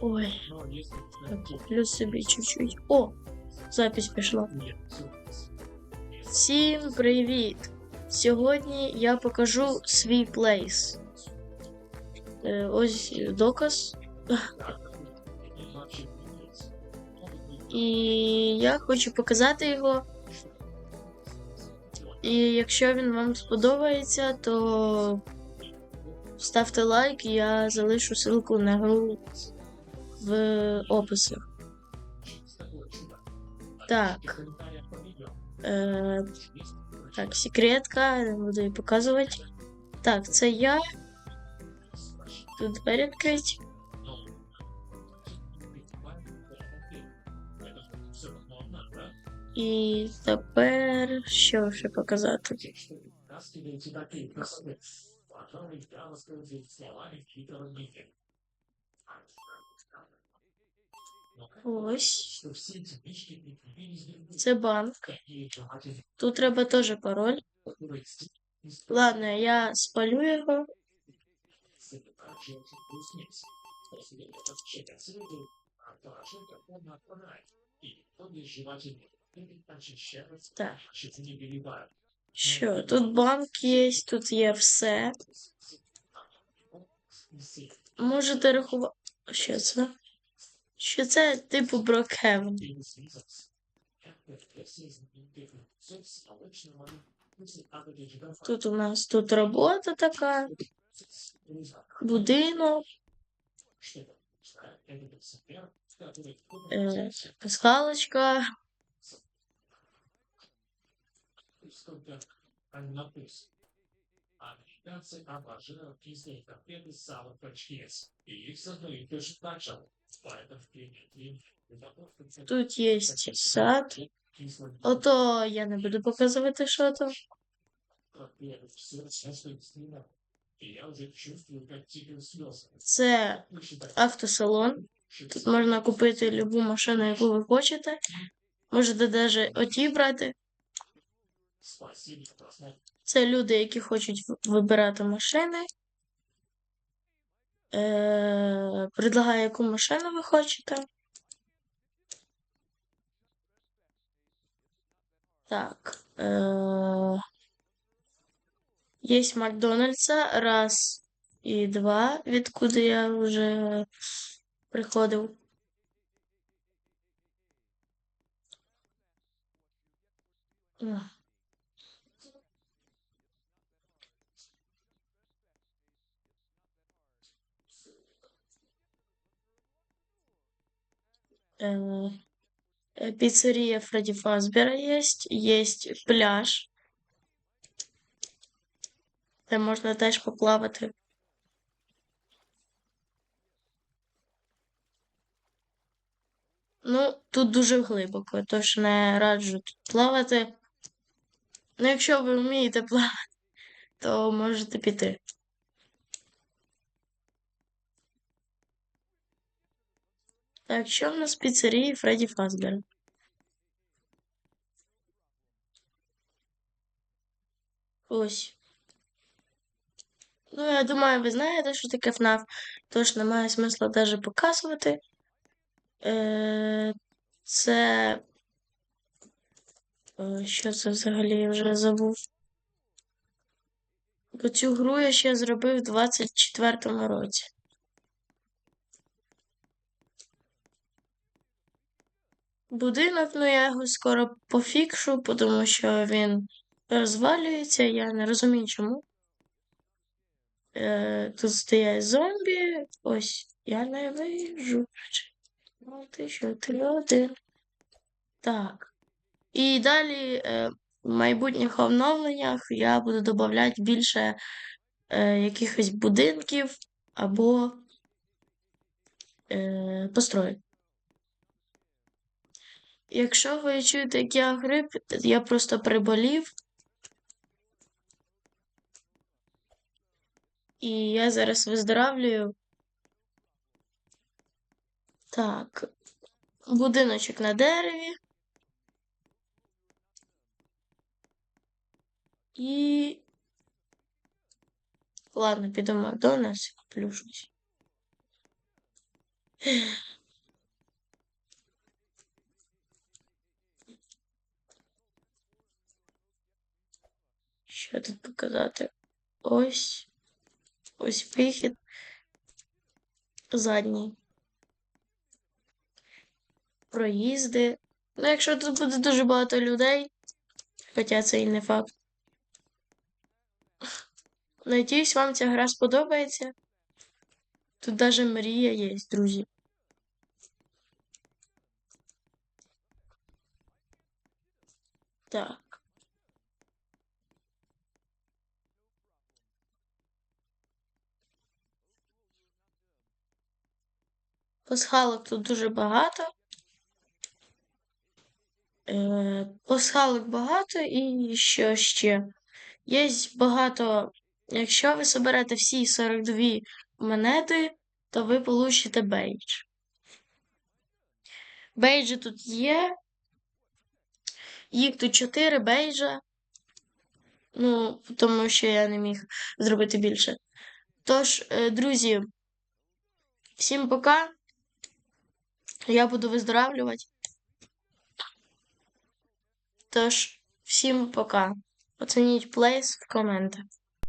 Ой, куплю собі чуть-чуть. О, запись пішла. Всім привіт! Сьогодні я покажу свій плейс. Е, ось доказ. І я хочу показати його. І якщо він вам сподобається, то ставте лайк, я залишу ссылку на гру в описах. Так. Е, так, секретка, буду її показувати. Так, це я. Тут двері відкриті. І тепер що ще показати? Ось. Це банк. Тут треба теж пароль. Ладно, я спалю його. Так. Що? Тут банк є, тут є все. Можете рахувати. Що це? Що це типу Брокхевен? Тут у нас тут робота така, будинок, е. Американцы обожают кислые конфеты с салом френч И их создают точно так же. Поэтому в клинике Тут є сад. Ото я не буду показувати, що там. И я уже чувствую, как тикают слезы. Це автосалон. Тут можна купити любу машину, яку ви хочете. Можете навіть оті брати. Це люди, які хочуть вибирати машини. Е, предлагаю, яку машину ви хочете. Так. Е, є Макдональдса, раз і два, відкуди я вже приходив. Э, э, Пиццерия Фредди Фазбера есть, есть пляж, де можна теж поплавати. Ну, тут дуже глибоко, тож не раджу тут плавати. Ну, якщо ви вмієте плавати, то можете піти. Так, що в нас в піцерії Фредді Фазбера? Ось. Ну, я думаю, ви знаєте, що таке ФНАФ, тож немає смисла навіть показувати. Е, це. Е, Що це взагалі я вже забув? Бо цю гру я ще зробив у 24-му році. Будинок, ну я його скоро пофікшу, тому що він розвалюється, я не розумію чому. Е, тут стоять зомбі. Ось, я не вижу. Ну, ти що, ти один. Так. І далі е, в майбутніх оновленнях я буду додавати більше е, якихось будинків або е, построїк. Якщо ви чуєте, як я грип, я просто приболів. І я зараз виздоравлюю. Так, будиночок на дереві. І. Ладно, піду в Макдональдс куплю щось. Що тут показати? Ось. Ось вихід. Задній. Проїзди. Ну, якщо тут буде дуже багато людей, хоча це і не факт. Надіюсь, вам ця гра сподобається. Тут даже мрія є, друзі. Так. Пасхалок тут дуже багато. Е, пасхалок багато і що ще? Є багато. Якщо ви соберете всі 42 монети, то ви получите бейдж. Бейджі тут є. Їх тут 4 бейджа. Ну, тому що я не міг зробити більше. Тож, е, друзі, всім пока. Я буду виздоравлювати. Тож, всім пока. Оцініть плейс в коментах.